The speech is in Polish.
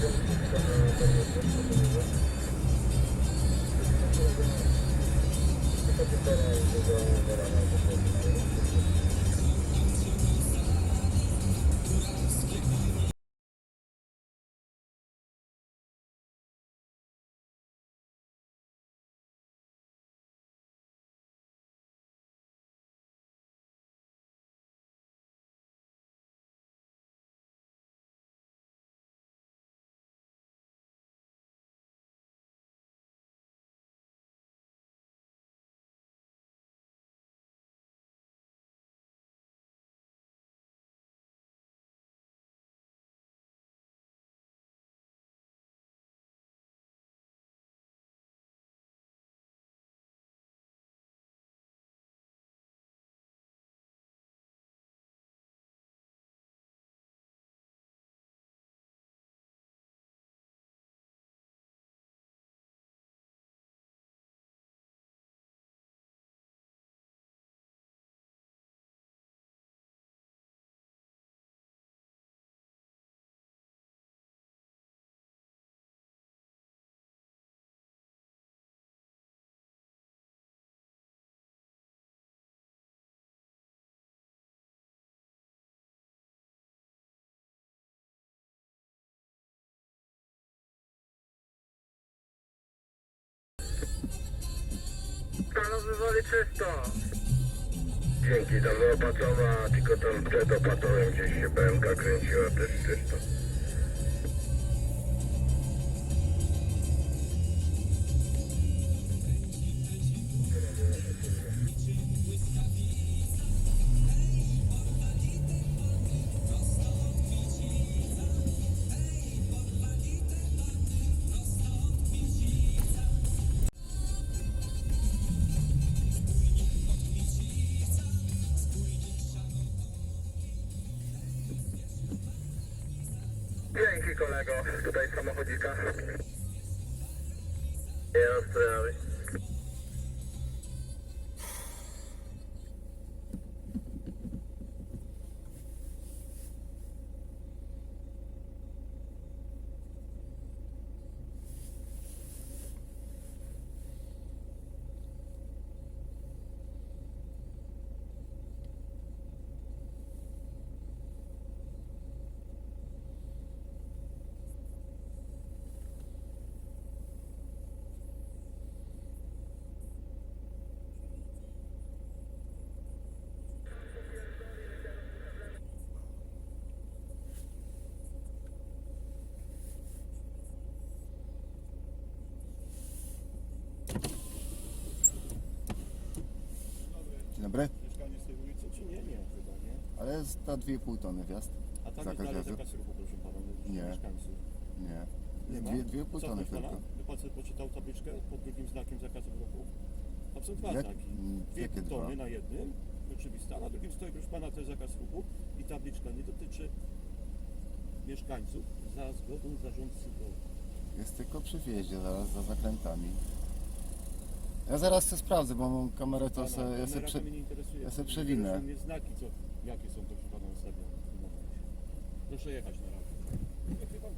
Thank you. Stanowy woli czysto. Dzięki, tam opatrzona, tylko tam przed opatołem gdzieś się BMK kręciła, też czysto. Kolego, tutaj samochodzika. Jest sprawy. Dzień dobry. Mieszkanie z tej ulicy, czy nie? Nie, chyba nie. Ale jest na 2,5 tony wjazd. A tam jest Zakaz dalej wjazdu? zakaz ruchu, proszę pana, nie. Nie. mieszkańców. Nie. Nie Jest ma? dwie, dwie pół tony pana? tylko. By pan sobie poczytał tabliczkę pod drugim znakiem zakazu ruchu? Tam są dwa Jak- znaki. mm, Dwie jakie pół dwa? tony na jednym, oczywiste, a na drugim stoi, proszę pana, to jest zakaz ruchu i tabliczka nie dotyczy mieszkańców za zgodą zarządcy domu. Jest tylko przy wjeździe, zaraz za zakrętami. Ja zaraz to sprawdzę, bo mam kamerę, to Pana, se, ja se nie interesuje. ja se przewinę. Mnie znaki, co, jakie są, proszę pana, ustawione w tym momencie. Proszę jechać na razie. Pan,